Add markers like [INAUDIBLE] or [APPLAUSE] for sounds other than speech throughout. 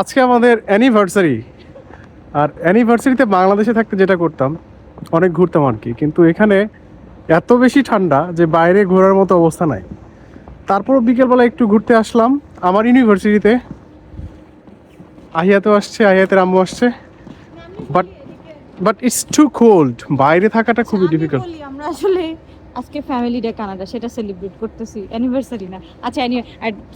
আজকে আমাদের অ্যানিভার্সারি আর অ্যানিভার্সারিতে বাংলাদেশে থাকতে যেটা করতাম অনেক ঘুরতাম আর কি। কিন্তু এখানে এত বেশি ঠান্ডা যে বাইরে ঘোরার মতো অবস্থা নাই। তারপরও বিকেলবেলা একটু ঘুরতে আসলাম। আমার ইউনিভার্সিটিতে আহিয়াতেও আসছে আহিয়াতের আম্মু আসছে। But but it's too cold বাইরে থাকাটা খুবই ডিফিকাল্ট আমরা আসলে আজকে ফ্যামিলি ডে কানাডা, সেটা সেলিব্রেট করতেছি। অ্যানিভার্সারি না। আচ্ছা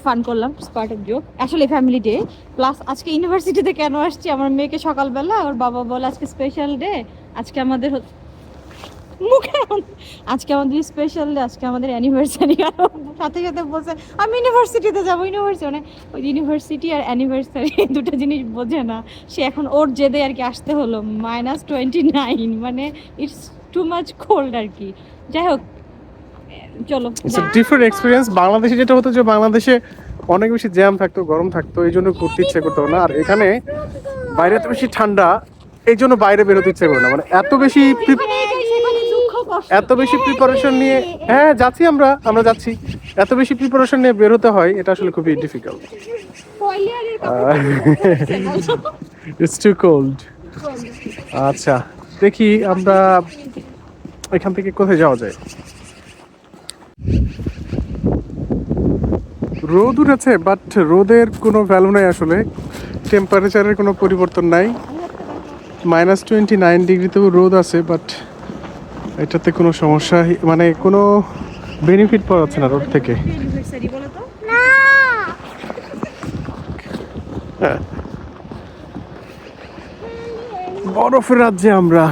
ফান করলাম স্পার্ট অফ জোক আসলে ফ্যামিলি ডে প্লাস আজকে ইউনিভার্সিটিতে কেন আসছি? আমার মেয়েকে সকালবেলা, ওর বাবা বলে আজকে স্পেশাল ডে আজকে আমাদের মুখে আজকে আমাদের স্পেশাল ডে আজকে আমাদের অ্যানিভার্সারি সাথে সাথে বলছে, আমি ইউনিভার্সিটিতে যাব ইউনিভার্সিটি মানে ওই ইউনিভার্সিটি আর অ্যানিভার্সারি দুটো জিনিস বোঝে না। সে এখন ওর জেদে আর কি আসতে হলো মাইনাস টোয়েন্টি নাইন মানে ইটস টু মাচ কোল্ড আর কি। যাই হোক চলো ইটস ডিফারেন্ট এক্সপিরিয়েন্স বাংলাদেশে যেটা হতো যে বাংলাদেশে অনেক বেশি জ্যাম থাকতো গরম থাকতো এই জন্য ঘুরতে ইচ্ছে করতো না। আর এখানে বাইরে এত বেশি ঠান্ডা এই জন্য বাইরে বেরোতে ইচ্ছে করে না। মানে এত বেশি এত বেশি প্রিপারেশন নিয়ে হ্যাঁ যাচ্ছি আমরা আমরা যাচ্ছি। এত বেশি প্রিপারেশন নিয়ে বের হতে হয় এটা আসলে খুবই ডিফিকাল্ট ইটস টু কোল্ড আচ্ছা দেখি আমরা এখান থেকে কোথায় যাওয়া যায়? রোদ উঠেছে বাট রোদের কোনো ভ্যালু নাই আসলে। টেম্পারেচারের কোনো পরিবর্তন নাই। মাইনাস টোয়েন্টি নাইন ডিগ্রিতেও রোদ আছে বাট এটাতে কোনো সমস্যা মানে কোনো বেনিফিট পাওয়া যাচ্ছে না রোদ থেকে। অ্যানিভার্সারি বরফের রাজ্যে আমরা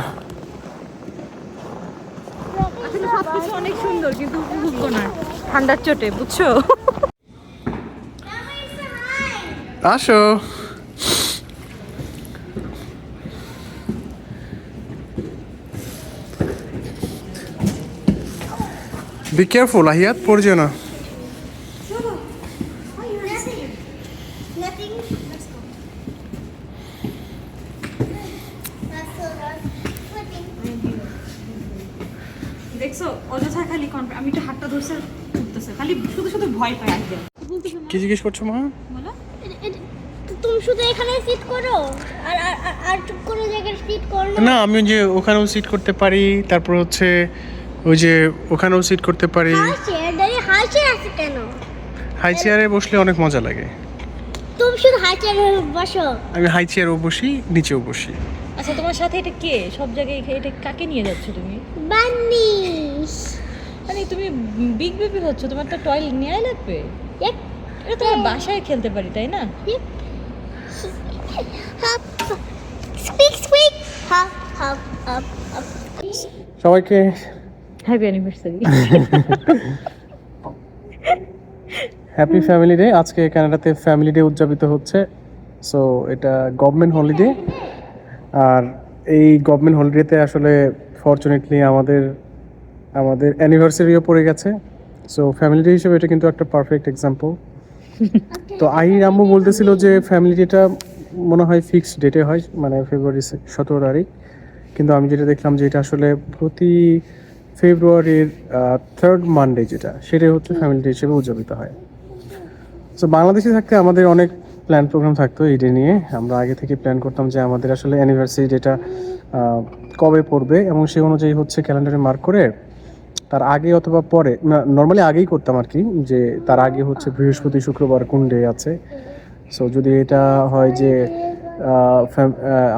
আসলে সবকিছু অনেক সুন্দর কিন্তু উপভোগ্য না ঠান্ডার চোটে বুঝছ? আসো। বি কেয়ারফুল আহিয়াত পড়ছে না Nothing. Let's go. That's so that's flipping. দেখছ অযথা খালি কনফি- আমি একটু হাতটা ধরছে উঠতেছে খালি শুধু শুধু ভয় পায় আসবে কি জিজ্ঞেস করছ মা? তুমি শুধু এখানে সিট করো। আর আর আর জায়গায় সিট করো। না না আমি ওই যে ওখানেও সিট করতে পারি। তারপর হচ্ছে ওই যে ওখানেও সিট করতে পারি। দাঁড়িয়ে হাসে আছে কেন? হাই চেয়ারে বসলে অনেক মজা লাগে। তুমি শুধু হাসে বসো। আমি হাই চেয়ারেও বসি নিচেও বসি। আচ্ছা তোমার সাথে এটা কে? সব জায়গায় এটা কাকে নিয়ে যাচ্ছ তুমি? বানিশ মানে তুমি বিগ বেবি হচ্ছ তোমার তো টয় নেওয়াই লাগবে। এটা তোমার বাসায় খেলতে পারি তাই না? সবাইকে happy anniversary happy family day আজকে কানাডাতে ফ্যামিলি ডে উদযাপিত হচ্ছে সো এটা গভর্নমেন্ট হলিডে আর এই গভর্নমেন্ট হলিডেতে আসলে ফর্চুনেটলি আমাদের আমাদের অ্যানিভার্সারিও পড়ে গেছে সো ফ্যামিলি ডে হিসেবে এটা কিন্তু একটা পারফেক্ট এক্সাম্পল [LAUGHS] তো আহির আম্মু বলতেছিল যে ফ্যামিলি ডেটা মনে হয় ফিক্সড ডেটে হয় মানে ফেব্রুয়ারি সতেরো তারিখ। কিন্তু আমি যেটা দেখলাম যে এটা আসলে প্রতি ফেব্রুয়ারির থার্ড মানডে যেটা, সেটাই হচ্ছে ফ্যামিলি ডে হিসেবে উদযাপিত হয়। তো বাংলাদেশে থাকতে আমাদের অনেক প্ল্যান প্রোগ্রাম থাকতো এই ডে নিয়ে। আমরা আগে থেকে প্ল্যান করতাম যে আমাদের আসলে অ্যানিভার্সারি ডেটা কবে পড়বে এবং সেই অনুযায়ী হচ্ছে ক্যালেন্ডারে মার্ক করে তার আগে অথবা পরে নর্মালি আগেই করতাম আর কি যে তার আগে হচ্ছে বৃহস্পতি শুক্রবার কোন ডে আছে। সো যদি এটা হয় যে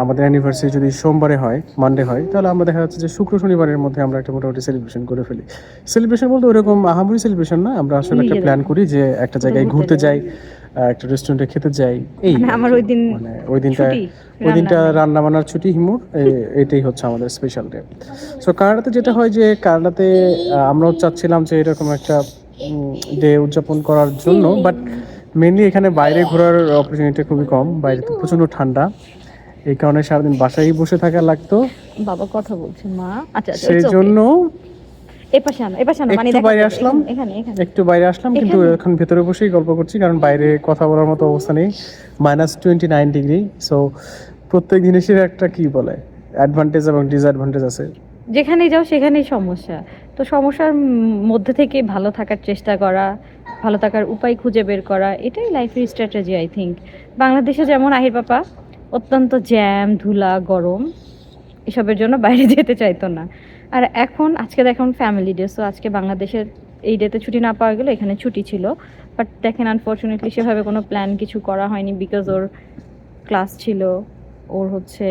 আমাদের অ্যানিভার্সারি যদি সোমবারে হয় মানডে হয় তাহলে আমরা দেখা যাচ্ছে যে শুক্র শনিবারের মধ্যে আমরা একটা মোটামুটি সেলিব্রেশন করে ফেলি। সেলিব্রেশন বলতে ওরকম আহামরি সেলিব্রেশন না আমরা আসলে একটা প্ল্যান করি যে একটা জায়গায় ঘুরতে যাই। একটা রেস্টুরেন্টে খেতে যাই এই মানে আমার ওই দিন মানে ওই দিনটা ওই দিনটা রান্না। বান্নার ছুটি হিমুর এটাই হচ্ছে আমাদের স্পেশাল ডে সো কানাডাতে যেটা হয় যে কানাডাতে আমরাও চাচ্ছিলাম যে এরকম একটা ডে উদযাপন করার জন্য বাট মেনলি এখানে বাইরে ঘোরার অপরচুনিটি খুবই কম। বাইরে তো প্রচণ্ড ঠান্ডা। এই কারণে সারাদিন বাসায় বসে থাকা লাগতো। বাবা কথা বলছে মা। আচ্ছা আচ্ছা সেই জন্য এই পাশে আনো মানে একটু বাইরে আসলাম। এখানে এখানে। একটু বাইরে আসলাম কিন্তু এখানে? ভেতরে বসেই গল্প করছি কারণ বাইরে কথা বলার মতো অবস্থা নেই। Minus twenty nine degree so প্রত্যেক জিনিসের একটা কি বলে? অ্যাডভান্টেজ এবং ডিসঅ্যাডভান্টেজ আছে। যেখানেই যাও সেখানেই সমস্যা। তো সমস্যার মধ্যে থেকে ভালো থাকার চেষ্টা করা ভালো থাকার উপায় খুঁজে বের করা এটাই লাইফের স্ট্র্যাটেজি আই থিঙ্ক বাংলাদেশে যেমন আহির পাপা অত্যন্ত জ্যাম ধুলা গরম এসবের জন্য বাইরে যেতে চাইতো না। আর এখন, আজকে দেখুন ফ্যামিলি ডে সো আজকে বাংলাদেশের এই ডেতে ছুটি না পাওয়া গেলে এখানে ছুটি ছিল। বাট দেখেন আনফর্চুনেটলি সেভাবে কোনো প্ল্যান কিছু করা হয়নি বিকজ ওর ক্লাস ছিল। ওর হচ্ছে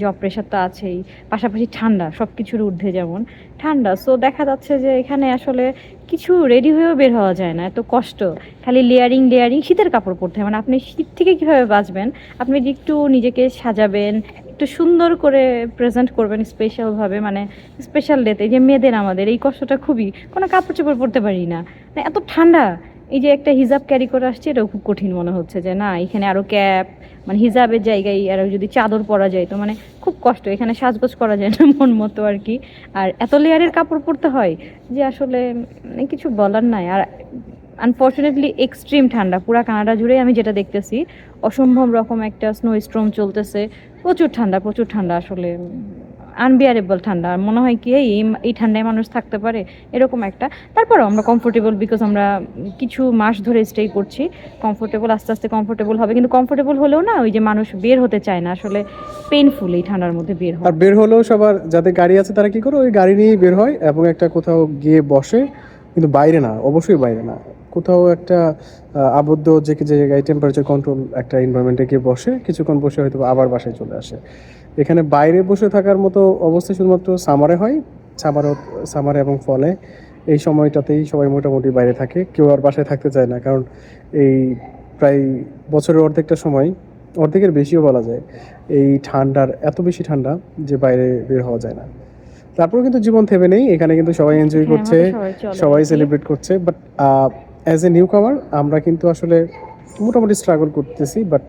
জব প্রেশার তো আছেই। পাশাপাশি ঠান্ডা সব কিছুর ঊর্ধ্বে যেমন। ঠান্ডা সো দেখা যাচ্ছে যে এখানে আসলে কিছু রেডি হয়েও বের হওয়া যায় না, এত কষ্ট। খালি লেয়ারিং লেয়ারিং শীতের কাপড় পরতে হয়। মানে আপনি শীত থেকে কীভাবে বাঁচবেন? আপনি যে একটু নিজেকে সাজাবেন একটু সুন্দর করে প্রেজেন্ট করবেন স্পেশালভাবে মানে স্পেশাল ডেতে যে মেয়েদের আমাদের, এই কষ্টটা খুবই, কোনো কাপড় চোপড় পরতে পারি না। মানে এত ঠান্ডা, এই যে একটা হিজাব ক্যারি করে আসছে, এটাও খুব কঠিন মনে হচ্ছে যে না, এখানে আরও ক্যাপ মানে হিজাবের জায়গায় আরও যদি চাদর পরা যায়, তো মানে খুব কষ্ট, এখানে সাজগোজ করা যায় না মন মতো আর কি। আর এত লেয়ারের কাপড় পরতে হয় যে আসলে মানে কিছু বলার নাই। আর আনফর্চুনেটলি এক্সট্রিম ঠান্ডা, পুরা কানাডা জুড়ে আমি যেটা দেখতেছি, অসম্ভব রকম একটা স্নো স্ট্রম চলতেছে। প্রচুর ঠান্ডা প্রচুর ঠান্ডা, আসলে আনবিয়ারেবল ঠান্ডা। আর মনে হয় কি, এই এই ঠান্ডায় মানুষ থাকতে পারে, এরকম একটা। তারপরও আমরা কমফোর্টেবল বিকজ আমরা কিছু মাস ধরে স্টে করছি। কমফোর্টেবল আস্তে আস্তে কমফোর্টেবল হবে। কিন্তু কমফোর্টেবল হলেও না, ওই যে মানুষ বের হতে চায় না, আসলে পেইনফুল এই ঠান্ডার মধ্যে বের হয় আর বের হলেও সবার, যাদের গাড়ি আছে তারা কি করে, ওই গাড়ি নিয়েই বের হয় এবং একটা কোথাও গিয়ে বসে। কিন্তু বাইরে না, অবশ্যই বাইরে না। কোথাও একটা আবদ্ধ যে জায়গায় টেম্পারেচার কন্ট্রোল একটা এনভায়রনমেন্টে গিয়ে বসে, কিছুক্ষণ বসে হয়তো আবার বাসায় চলে আসে। এখানে বাইরে বসে থাকার মতো অবস্থা শুধুমাত্র সামারে হয় সামারও সামারে এবং ফলে এই সময়টাতেই সবাই মোটামুটি বাইরে থাকে, কেউ আর বাসায় থাকতে চায় না, কারণ এই প্রায় বছরের অর্ধেকটা সময়, অর্ধেকের বেশিও বলা যায়, এই ঠান্ডার, এত বেশি ঠান্ডা যে বাইরে বের হওয়া যায় না। তারপরেও কিন্তু জীবন থেমে নেই এখানে কিন্তু সবাই এনজয় হ্যাঁ, করছে সবাই। সেলিব্রেট করছে বাট অ্যাজ এ নিউ কামার আমরা কিন্তু আসলে মোটামুটি স্ট্রাগল করতেছি বাট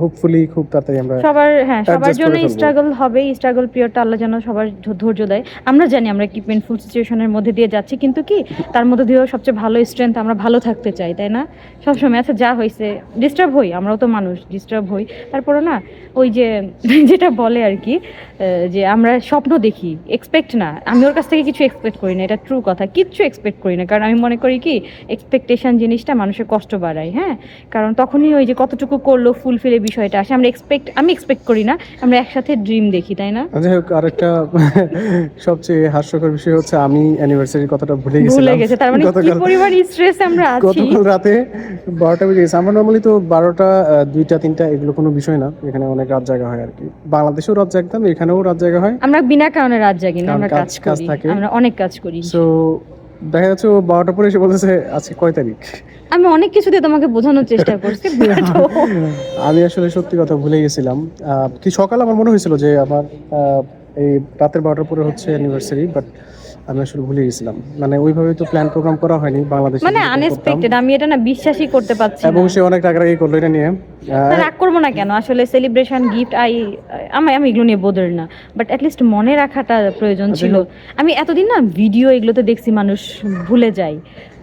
হোপফুলি খুব তাড়াতাড়ি আমরা সবার হ্যাঁ সবার জন্য স্ট্রাগল হবে স্ট্রাগল পিরিয়ডটা আল্লাহ যেন সবার ধৈর্য দেয়। আমরা জানি আমরা কি পেনফুল সিচুয়েশনের মধ্যে দিয়ে যাচ্ছি কিন্তু কি তার মধ্যে দিয়েও সবচেয়ে ভালো স্ট্রেংথ আমরা ভালো থাকতে চাই তাই না? সবসময় আচ্ছা যা হয়েছে ডিস্টার্ব হই আমরাও তো মানুষ ডিস্টার্ব হই। তারপরে না ওই যে [LAUGHS] যেটা বলে আর কি যে আমরা স্বপ্ন দেখি এক্সপেক্ট না। আমি ওর কাছ থেকে কিছু এক্সপেক্ট করি না এটা ট্রু কথা কিচ্ছু এক্সপেক্ট করি না। কারণ আমি মনে করি কি এক্সপেকটেশন জিনিসটা মানুষের কষ্ট বাড়ায় হ্যাঁ? কারণ তখনই ওই যে কতটুকু করল ফুলফিল এই বিষয়টা আসে। আমরা এক্সপেক্ট আমি এক্সপেক্ট করি না আমরা একসাথে ড্রিম দেখি তাই না? যাই হোক আরেকটা [LAUGHS] সবচেয়ে হাস্যকর বিষয় হচ্ছে আমি অ্যানিভার্সারির কথাটা ভুলে গেছিলাম। ভুলে গেছে তার মানে কি পরিমাণ স্ট্রেস আমরা আছি? গতকাল রাতে বারোটা বেজে গেছে। আমরা নর্মালি তো বারোটা আহ, দুইটা তিনটা এগুলো কোনো বিষয় না। এখানে অনেক রাত জায়গা হয় আর কি বাংলাদেশেও রাত জাগতাম এখানেও রাত জায়গা হয়। আমরা বিনা কারণে রাত জাগি না আমরা কাজ করি। আমরা অনেক কাজ করি সো দেখা যাচ্ছে ও বারোটা পরে এসে বলতেছে আজকে কয় তারিখ? আমি অনেক কিছু দিয়ে তোমাকে বোঝানোর চেষ্টা করছি [LAUGHS] আমি আসলে সত্যি কথা ভুলে গেছিলাম। আহ, কি সকালে আমার মনে হয়েছিল যে আমার আহ, এই রাতের বারোটার পরে হচ্ছে অ্যানিভার্সারি বাট আমি আসলে ভুলে গেছিলাম। মানে ওইভাবে তো প্ল্যান প্রোগ্রাম করা হয়নি বাংলাদেশে মানে আনএক্সপেক্টেড আমি এটা না বিশ্বাসই করতে পারছি এবং সে অনেক করল এটা নিয়ে। রাগ করব না কেন? আসলে সেলিব্রেশন গিফট আই আমি আমি এগুলো নিয়ে বোধের না। বাট অ্যাটলিস্ট মনে রাখাটা প্রয়োজন আচ্ছা, ছিল। আমি এতদিন না ভিডিও এগুলোতে দেখছি মানুষ ভুলে যায়।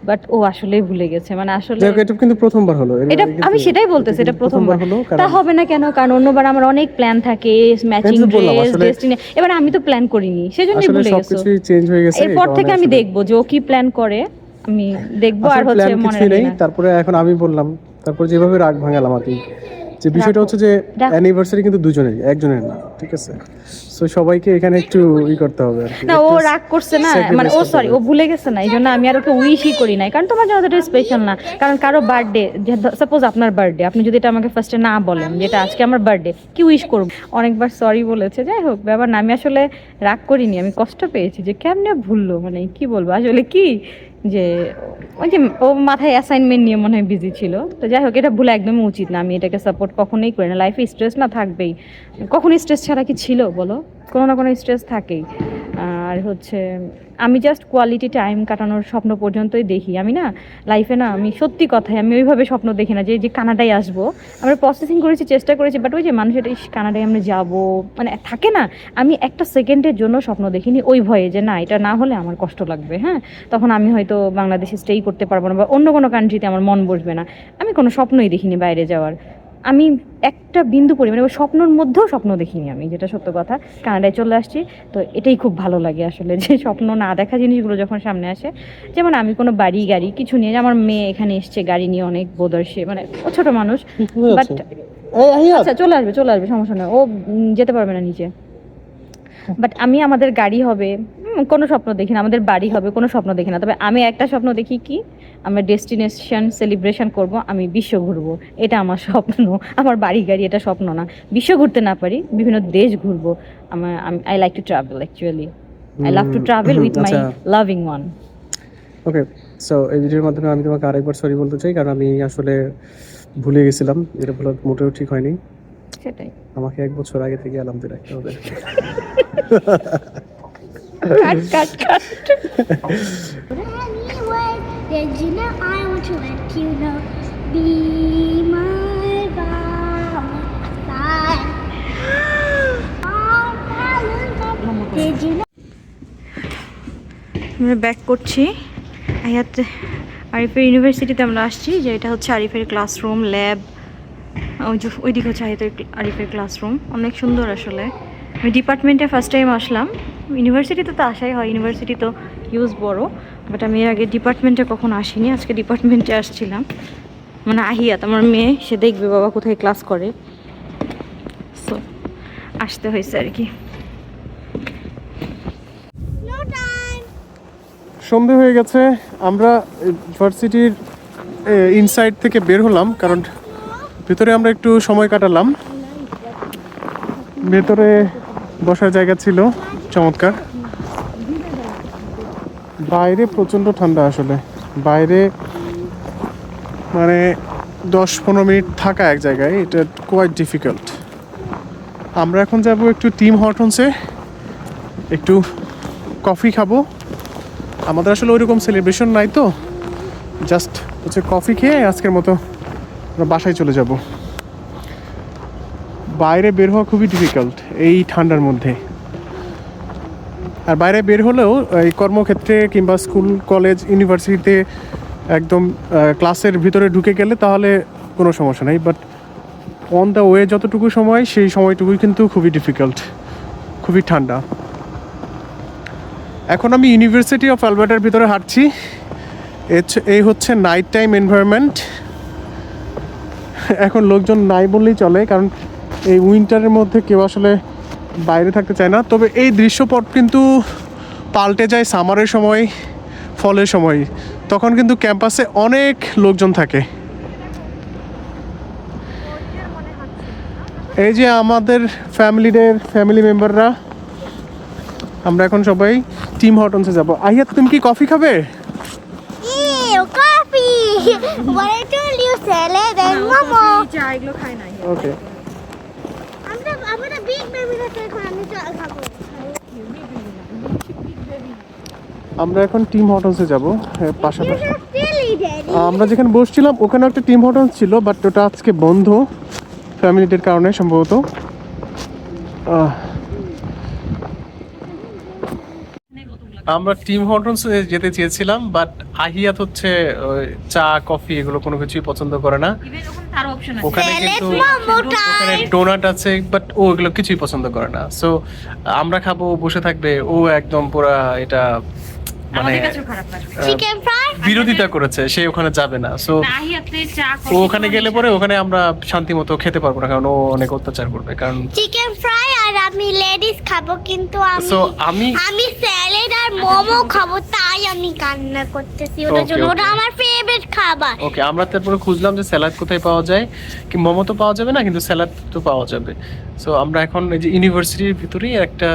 বাট ও আসলে ভুলে গেছে। মানে আসলে এটা কিন্তু প্রথমবার হলো। এটা আমি সেটাই বলতেছি এটা প্রথমবার হলো তা হবে না কেন? কারণ অন্যবার আমার অনেক প্ল্যান থাকে ম্যাচিং ড্রেস ডেস্টিনি এবার আমি তো প্ল্যান করিনি সেজন্যই ভুলে গেছো। সবকিছুই চেঞ্জ হয়ে গেছে এরপর থেকে আমি দেখব যে ও কি প্ল্যান করে আমি দেখব আর হচ্ছে মনে নেই। তারপরে এখন আমি বললাম তারপর যেভাবে রাগ ভাঙালাম আর কি। যে বিষয়টা হচ্ছে যে। অ্যানিভার্সারি কিন্তু দুজনেরই একজনের না। ঠিক আছে? সো সবাইকে এখানে একটু ই করতে হবে না ও রাগ করছে না মানে ও সরি ও ভুলে গেছে না এই জন্য আমি আর ওকে উইশই করি নাই। কারণ তোমার জন্য এটা স্পেশাল না কারণ কারও বার্থডে সাপোজ আপনার বার্থডে আপনি যদি এটা আমাকে ফার্স্টে না বলেন যেটা আজকে আমার বার্থডে কি উইশ করব? অনেকবার সরি বলেছে যাই হোক ব্যাপার না আমি আসলে রাগ করিনি আমি কষ্ট পেয়েছি যে কেমনে ভুললো মানে কি বলব আসলে কি যে ওই যে ও মাথায় অ্যাসাইনমেন্ট নিয়ে মনে হয় বিজি ছিল। তো যাই হোক এটা ভুলে একদমই উচিত না আমি এটাকে সাপোর্ট কখনোই করি না লাইফে স্ট্রেস না থাকবেই। কখনো স্ট্রেস ছাড়া কি ছিল? বলো। কোনো না কোনো স্ট্রেস থাকেই। আর হচ্ছে, আমি জাস্ট কোয়ালিটি টাইম কাটানোর স্বপ্ন পর্যন্তই দেখি। আমি না লাইফে না, আমি সত্যি কথাই, আমি ওইভাবে স্বপ্ন দেখি না যে যে কানাডায় আসব। আমরা প্রসেসিং করেছি, চেষ্টা করেছি বাট ওই যে মানুষের কানাডায় আমরা যাব মানে থাকে না, আমি একটা সেকেন্ডের জন্য স্বপ্ন দেখিনি ওই ভয়ে যে, না, এটা না হলে আমার কষ্ট লাগবে। হ্যাঁ? তখন আমি হয়তো বাংলাদেশে স্টেই করতে পারব না বা অন্য কোনো কান্ট্রিতে আমার মন বসবে না। আমি কোনো স্বপ্নই দেখিনি বাইরে যাওয়ার। আমি একটা বিন্দু পরিমাণে ওই স্বপ্নর মধ্যেও স্বপ্ন দেখিনি আমি যেটা সত্য কথা। কানাডায় চলে আসছি তো এটাই খুব ভালো লাগে আসলে যে স্বপ্ন না দেখা জিনিসগুলো যখন সামনে আসে। যেমন আমি কোনো বাড়ি গাড়ি কিছু নিয়ে আমার মেয়ে এখানে এসছে গাড়ি নিয়ে অনেক বোদর্শে মানে ও ছোট মানুষ বাট আচ্ছা। চলে আসবে চলে আসবে সমস্যা নয় ও যেতে পারবে না নিচে। বাট আমি আমাদের গাড়ি হবে কোনো স্বপ্ন দেখি না আমাদের বাড়ি হবে কোনো স্বপ্ন দেখি না। তবে আমি একটা স্বপ্ন দেখি কি আমরা ডেস্টিনেশন সেলিব্রেশন করব আমি বিশ্ব ঘুরবো। এটা আমার স্বপ্ন আমার বাড়ি গাড়ি এটা স্বপ্ন না। বিশ্ব ঘুরতে না পারি বিভিন্ন দেশ ঘুরবো। আমার I like to travel actually I love to travel with my. Loving one okay so এই ভিডিওর মাধ্যমে আমি তোমাকে আরেকবার সরি বলতে চাই কারণ আমি আসলে ভুলে গেছিলাম এটা ভুলা মোটেও ঠিক হয়নি। সেটাই। আমাকে এক বছর আগে থেকে দিয়ে রাখতে হবে cut cut cut Did you know I want to let you know? Be my Valentine. আমরা ব্যাক করছি। আয়াত আরিফের ইউনিভার্সিটিতে আমরা আসছি, যে এটা হচ্ছে আরিফের ক্লাসরুম ল্যাব ওই যে ওইদিকে হচ্ছে আয়াতের আরিফের ক্লাসরুম অনেক সুন্দর আসলে। আমি ডিপার্টমেন্টে ফার্স্ট টাইম আসলাম। ইউনিভার্সিটিতে তো আসাই হয় ইউনিভার্সিটি তো ইউজ বড়। বাট আমি এর আগে ডিপার্টমেন্টে কখনো আসিনি আজকে ডিপার্টমেন্টে আসছিলাম। মানে আহিয়াত আমার মেয়ে সে দেখবে বাবা কোথায় ক্লাস করে। সো আসতে হয়েছে আর কি। সন্ধে হয়ে গেছে আমরা ইউনিভার্সিটির ইনসাইড থেকে বের হলাম কারণ ভিতরে আমরা একটু সময় কাটালাম। ভেতরে বসার জায়গা ছিল চমৎকার। বাইরে প্রচণ্ড ঠান্ডা আসলে। বাইরে মানে দশ পনেরো মিনিট থাকা এক জায়গায়, এটা কোয়াইট ডিফিকাল্ট আমরা এখন যাব একটু টিম হটনসে একটু কফি খাব। আমাদের আসলে ওইরকম সেলিব্রেশন নাই তো। জাস্ট হচ্ছে কফি খেয়ে আজকের মতো আমরা বাসায় চলে যাব। বাইরে বের হওয়া খুবই ডিফিকাল্ট এই ঠান্ডার মধ্যে। আর বাইরে বের হলেও, এই কর্মক্ষেত্রে কিংবা স্কুল, কলেজ, ইউনিভার্সিটিতে একদম ক্লাসের ভিতরে ঢুকে গেলে তাহলে কোনো সমস্যা নেই। বাট অন দ্য ওয়ে যতটুকু সময়, সেই সময়টুকুই কিন্তু খুবই ডিফিকাল্ট খুবই ঠান্ডা। এখন আমি ইউনিভার্সিটি অফ অ্যালবার্টার ভিতরে হাঁটছি। এই হচ্ছে নাইট টাইম এনভায়রনমেন্ট এখন লোকজন নাই বললেই চলে, কারণ এই উইন্টারের মধ্যে কেউ আসলে বাইরে থাকতে চায় না। তবে এই দৃশ্যপট কিন্তু পাল্টে যায় সামারের সময় ফলের সময়। তখন কিন্তু ক্যাম্পাসে অনেক লোকজন থাকে। এই যে আমাদের ফ্যামিলিদের ফ্যামিলি মেম্বাররা আমরা এখন সবাই টিম হটনসে যাব। আহিয়া তুমি কি কফি খাবে? Ew, coffee. [LAUGHS] what I told you, salad and momo. চা এগুলো খাই না ওকে আমরা আমরা বিগ বেবি রাতে এখন আমি চা খাব আমরা এখন টিম হটনসে যাব পাশাপাশি. আমরা যেখানে বসছিলাম ওখানে একটা টিম হটনস ছিল বাট ওটা আজকে বন্ধ ফ্যামিলিদের কারণে সম্ভবত। আমরা টিম হটনস যেতে চেয়েছিলাম বাট আহিয়াত হচ্ছে ওই চা কফি এগুলো কোনো কিছুই পছন্দ করে না। ওখানে কিন্তু ওখানে ডোনাট আছে বাট ও এগুলো কিছুই পছন্দ করে না। সো আমরা খাব ও বসে থাকবে ও একদম পুরা এটা মানে চিকেন fry. বিরোধিতা করেছে সে ওখানে যাবে না। সো ও ওখানে গেলে পরে ওখানে আমরা শান্তি মতো খেতে পারব না কারণ ও অনেক অত্যাচার করবে কারণ চিকেন ফ্রাই আর আমি লেডিস খাব কিন্তু আমি সো আমি আমি স্যালাড আর মোমো খাব তাই আমি কান্না করতেছি। ওটার জন্য ওটা আমার খাবার। ওকে আমরা তারপরে খুঁজলাম যে স্যালাড কোথায় পাওয়া যায়। কি মোমো তো পাওয়া যাবে না কিন্তু স্যালাড তো পাওয়া যাবে। সো আমরা এখন এই যে ইউনিভার্সিটির ভিতরেই একটা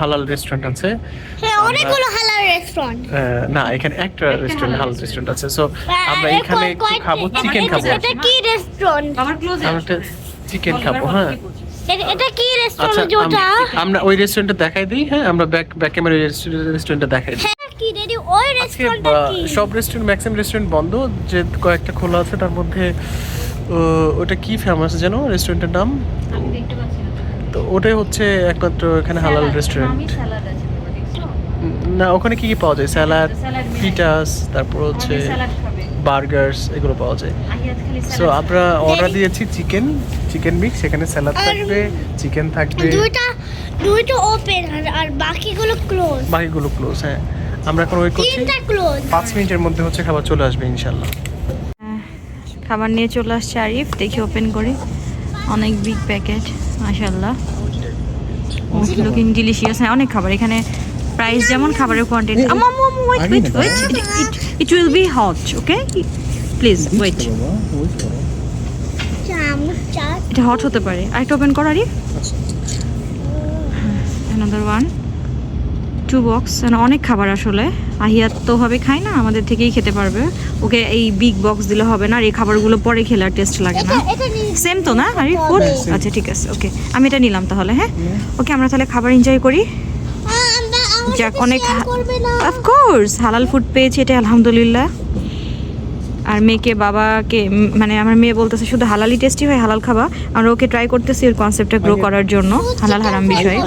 হালাল রেস্টুরেন্ট আছে। হ্যাঁ অনেকগুলো হালাল রেস্টুরেন্ট না এখানে একটা রেস্টুরেন্ট হালাল রেস্টুরেন্ট আছে। সো আমরা এখানে খাব চিকেন খাব। এটা কি রেস্টুরেন্ট আমার ক্লোজ আমরা চিকেন খাব হ্যাঁ। এটা কি আচ্ছা রেস্টুরেন্ট যেটা আমরা ওই রেস্টুরেন্টটা দেখাই দিই হ্যাঁ আমরা ব্যাক ব্যাক ক্যামেরা রেস্টুরেন্টটা দেখাই দিই। হ্যাঁ কি রেডি? ওই রেস্টুরেন্টটা কি? সব রেস্টুরেন্ট ম্যাক্সিমাম রেস্টুরেন্ট বন্ধ যে কয়েকটা খোলা আছে তার মধ্যে ওটা কি ফেমাস যেন রেস্টুরেন্টের নাম? আমি দেখতে পাচ্ছি তো ওটাই হচ্ছে একমাত্র এখানে হালাল রেস্টুরেন্ট স্যালাড আছে দেখছ না ওখানে কি কি পাওয়া যায়? স্যালাড পিটাস তারপর হচ্ছে বার্গার্স এগুলো পাওয়া যায়। সো আমরা অর্ডার দিয়েছি চিকেন চিকেন মিক্স সেখানে স্যালাড থাকবে চিকেন থাকবে। দুইটা দুইটা ওপেন আর আর বাকিগুলো ক্লোজ বাকিগুলো ক্লোজ হ্যাঁ। আমরা এখন ওয়েট করছি। তিনটা ক্লোজ পাঁচ মিনিটের মধ্যে হচ্ছে খাবার চলে আসবে ইনশাল্লাহ খাবার নিয়ে চলে আসছে আরিফ দেখি ওপেন করি। অনেক বিগ প্যাকেট মাশাল্লাহ লুকিং ডিলিশিয়াস হ্যাঁ অনেক খাবার। এখানে প্রাইস যেমন খাবারের quantity um um wait wait wait it will be hot okay please wait এটা হট হতে পারে। আরেকটা ওপেন কর Arif. Another one two box অনেক খাবার আসলে। আহিয়াত তো হবে খায় না আমাদের থেকেই খেতে পারবে। ওকে এই বিগ বক্স দিলে হবে না আর এই খাবারগুলো পরে খেলে আর টেস্ট লাগে না। সেম তো না? আরে ফুড আচ্ছা ঠিক আছে ওকে আমি এটা নিলাম তাহলে হ্যাঁ? ওকে আমরা তাহলে খাবার এনজয় করি। যাক, অনেক অফকোর্স হালাল ফুড পেয়েছি এটা আলহামদুলিল্লাহ। আর মেয়েকে বাবাকে মানে আমার মেয়ে বলতেছে শুধু হালালি টেস্টি হয় হালাল খাবা। আমরা ওকে ট্রাই করতেছি ওর কনসেপ্টটা গ্রো করার জন্য হালাল হারাম বিষয়ে।